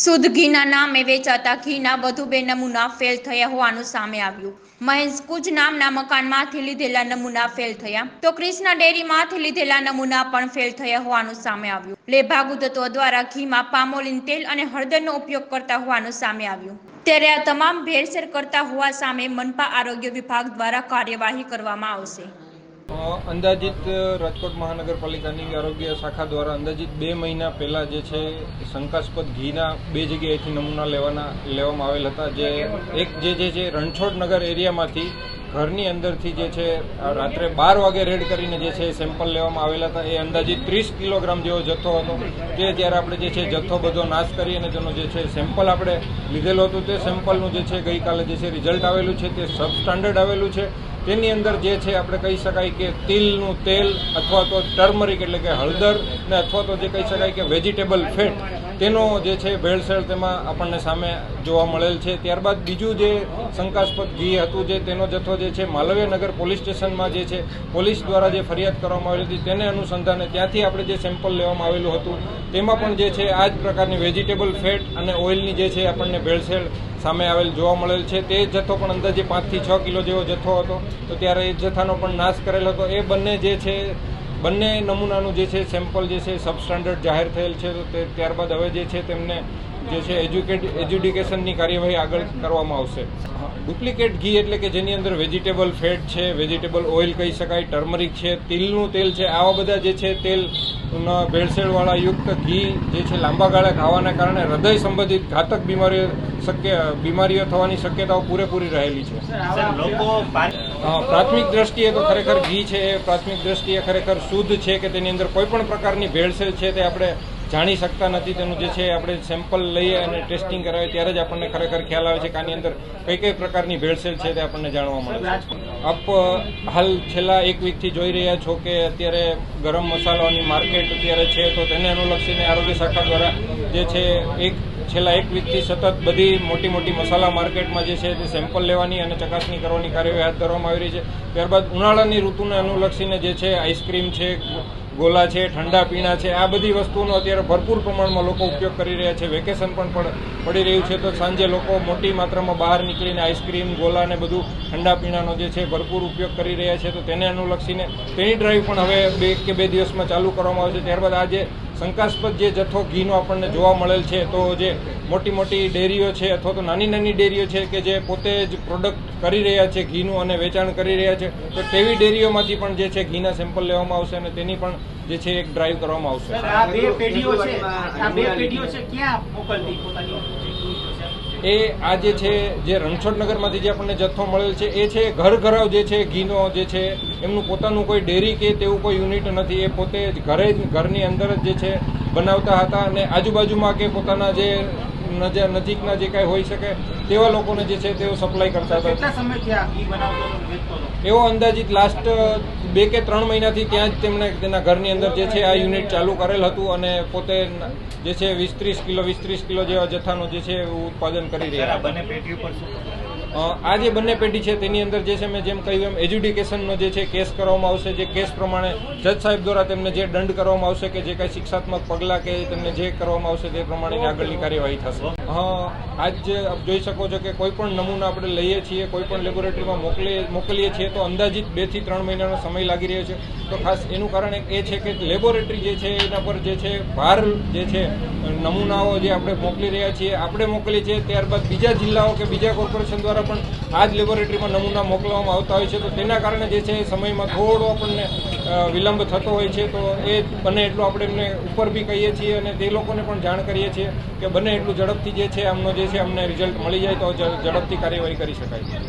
શુદ્ધ ઘીના નામે વેચાતા ઘીના વધુ બે નમૂના ફેલ થયા હોવાનું સામે આવ્યું. મહેશ કુચ નામના મકાનમાંથી લીધેલા નમૂના ફેલ થયા. તો ક્રિષ્ના ડેરીમાંથી લીધેલા નમૂના પણ ફેલ થયા હોવાનું સામે આવ્યું. લેભાગુ તત્વો દ્વારા ઘીમાં પામોલિન તેલ અને હળદરનો ઉપયોગ કરતા હોવાનું સામે આવ્યું. ત્યારે આ તમામ ભેળસેળ કરતા હોવા સામે મનપા આરોગ્ય વિભાગ દ્વારા કાર્યવાહી કરવામાં આવશે. અંદાજિત રાજકોટ મહાનગરપાલિકાની આરોગ્ય શાખા દ્વારા અંદાજિત બે મહિના પહેલાં જે છે, શંકાસ્પદ ઘીના બે જગ્યાએથી નમૂના લેવાના, લેવામાં આવેલ હતા. જે એક જે જે છે, રણછોડનગર એરિયામાંથી ઘરની અંદરથી જે છે રાત્રે બાર વાગે રેડ કરીને જે છે સેમ્પલ લેવામાં આવેલા હતા. એ અંદાજિત ત્રીસ કિલોગ્રામ જેવો જથ્થો હતો. તે જ્યારે આપણે જે છે જથ્થો બધો નાશ કરી અને તેનો જે છે સેમ્પલ આપણે લીધેલું હતું, તે સેમ્પલનું જે છે ગઈકાલે જે છે રિઝલ્ટ આવેલું છે. તે સબ સ્ટાન્ડર્ડ આવેલું છે. તેની અંદર જે છે આપણે કહી શકાય કે તિલનું તેલ અથવા તો ટર્મરિક એટલે કે હળદર ને અથવા તો જે કહી શકાય કે વેજીટેબલ ફેટ તેનો જે છે ભેળસેળ તેમાં આપણને સામે જોવા મળેલ છે. ત્યારબાદ બીજું જે શંકાસ્પદ ઘી હતું જે તેનો જથ્થો જે છે માલવ્યનગર પોલીસ સ્ટેશનમાં જે છે પોલીસ દ્વારા જે ફરિયાદ કરવામાં આવેલી હતી તેને અનુસંધાને ત્યાંથી આપણે જે સેમ્પલ લેવામાં આવેલું હતું તેમાં પણ જે છે આ જ પ્રકારની વેજીટેબલ ફેટ અને ઓઇલની જે છે આપણને ભેળસેળ સામે આવેલ જોવા મળેલ છે. તે જથ્થો પણ અંદાજે પાંચથી છ કિલો જેવો જથ્થો હતો. તો ત્યારે એ જથ્થાનો પણ નાશ કરેલ હતો. એ બંને જે છે બંને નમૂનાનું જે છે સેમ્પલ જે છે સબસ્ટાન્ડર્ડ જાહેર થયેલ છે, તો તે ત્યારબાદ હવે જે છે, તેમને જે છે એજ્યુકેટ એજ્યુડિકેશનની કાર્યવાહી આગળ કરવામાં આવશે. ડુપ્લિકેટ ઘી એટલે કે જેની અંદર વેજીટેબલ ફેટ છે વેજીટેબલ ઓઇલ કહી શકાય ટર્મરિક છે, તિલનું તેલ છે, આવા બધા જે છે, તેલ ભેળસેળવાળા યુક્ત ઘી જે છે લાંબા ગાળે ખાવાના કારણે હૃદય સંબંધિત ઘાતક બીમારીઓ શક્ય બીમારીઓ થવાની શક્યતાઓ પૂરેપૂરી રહેલી છે. પ્રાથમિક દ્રષ્ટિએ તો ખરેખર ઘી છે એ પ્રાથમિક દ્રષ્ટિએ ખરેખર શુદ્ધ છે કે તેની અંદર કોઈ પણ પ્રકારની ભેળસેળ છે તે આપણે જાણી શકતા નથી. તેનું જે છે, આપણે સેમ્પલ લઈએ અને ટેસ્ટિંગ કરાવીએ, ત્યારે જ આપણને ખરેખર ખ્યાલ આવે છે કે આની અંદર કઈ કઈ પ્રકારની ભેળસેળ છે તે આપણને જાણવા મળે છે. આપ હાલ છેલ્લા એક વીકથી જોઈ રહ્યા છો કે અત્યારે ગરમ મસાલાઓની માર્કેટ અત્યારે છે, તો તેને અનુલક્ષીને આરોગ્ય શાખા દ્વારા જે છે, એક, છેલ્લા એક વીકથી સતત બધી મોટી મોટી મસાલા માર્કેટમાં જે છે, તે સેમ્પલ લેવાની અને ચકાસણી કરવાની કાર્યવાહી હાથ ધરવામાં આવી રહી છે. ત્યારબાદ ઉનાળાની ઋતુને અનુલક્ષીને જે છે આઈસ્ક્રીમ છે ગોલા છે, ઠંડા પીણા છે, આ બધી વસ્તુઓનો અત્યારે ભરપૂર પ્રમાણમાં લોકો ઉપયોગ કરી રહ્યા છે. વેકેશન પણ પડી રહ્યું છે. તો સાંજે લોકો મોટી માત્રામાં બહાર નીકળીને આઈસ્ક્રીમ ગોલા ને બધું ઠંડા પીણાનો જે છે ભરપૂર ઉપયોગ કરી રહ્યા છે. તો તેને અનુલક્ષીને તેની ડ્રાઈવ પણ હવે બે કે બે દિવસમાં ચાલુ કરવામાં આવશે. ત્યારબાદ આજે શંકાસ્પદ જે જથ્થો ઘીનો આપણને જોવા મળેલ છે, તો જે મોટી મોટી ડેરીઓ છે અથવા તો નાની નાની ડેરીઓ છે કે જે પોતે જ પ્રોડક્ટ કરી રહ્યા છે ઘીનું અને વેચાણ કરી રહ્યા છે, તો તેવી ડેરીઓમાંથી પણ જે છે ઘીના સેમ્પલ લેવામાં આવશે અને તેની પણ જે છે એક ડ્રાઈવ કરવામાં આવશે આ બે પેઢીઓ છે, આ બે પેઢીઓ છે, ક્યાં મોકલતી પોતાની? એ આ જે છે, જે રણછોડનગરમાંથી જે આપણને જથ્થો મળેલ છે, એ છે ઘર ઘરાવ જે છે, ઘીનો જે છે, એમનું પોતાનું કોઈ ડેરી કે તેવું કોઈ યુનિટ નથી. એ પોતે ઘરે ઘરની અંદર જ જે છે, બનાવતા હતા અને આજુબાજુમાં કે પોતાના જે નજ- નજીકના જે કાંઈ હોઈ શકે તેવા લોકોને જે છે તેઓ સપ્લાય કરતા હતા. કેટલા સમયથી આ ઘી બનાવતો હતો, વેચતો હતો એવો અંદાજિત લાસ્ટ બે કે ત્રણ મહિનાથી ત્યાં જ તેમણે તેના ઘરની અંદર જે છે આ યુનિટ ચાલુ કરેલ હતું અને પોતે જે છે વીસ ત્રીસ કિલો વીસ ત્રીસ કિલો જેવા જથ્થાનું જે છે ઉત્પાદન કરી રહ્યા બંને પેટી પર શું અ, આ જે બંને પેઢી છે, તેની અંદર જે છે, મેં જેમ કહ્યું એમ એજ્યુડિકેશનનો જે છે, કેસ કરવામાં આવશે, જે કેસ પ્રમાણે જજ સાહેબ દ્વારા તેમને જે દંડ કરવામાં આવશે કે જે કાંઈ શિક્ષાત્મક પગલાં કે તેમને જે કરવામાં આવશે તે પ્રમાણેની આગળની કાર્યવાહી થશે. આજ આપ જોઈ શકો છો કે કોઈ પણ નમૂના આપણે લઈએ છીએ, કોઈ પણ લેબોરેટરીમાં મોકલીએ મોકલીએ છીએ, તો અંદાજિત બેથી ત્રણ મહિનાનો સમય લાગી રહ્યો છે. તો ખાસ એનું કારણ એક એ છે કે લેબોરેટરી જે છે, એના પર જે છે, ભાર જે છે, નમૂનાઓ જે આપણે મોકલી રહ્યા છીએ, આપણે મોકલીએ છીએ, ત્યારબાદ બીજા જિલ્લાઓ કે બીજા કોર્પોરેશન દ્વારા પણ આ જ લેબોરેટરીમાં નમૂના મોકલવામાં આવતા હોય છે. તો તેના કારણે જે છે સમયમાં થોડો આપણને વિલંબ થતો હોય છે, તો એ બને એટલું આપણે એમને ઉપર બી કહીએ છીએ અને તે લોકોને પણ જાણ કરીએ છીએ કે બને એટલું ઝડપથી જે છે, આમનો જે છે, અમને રિઝલ્ટ મળી જાય તો ઝડપથી કાર્યવાહી કરી શકાય.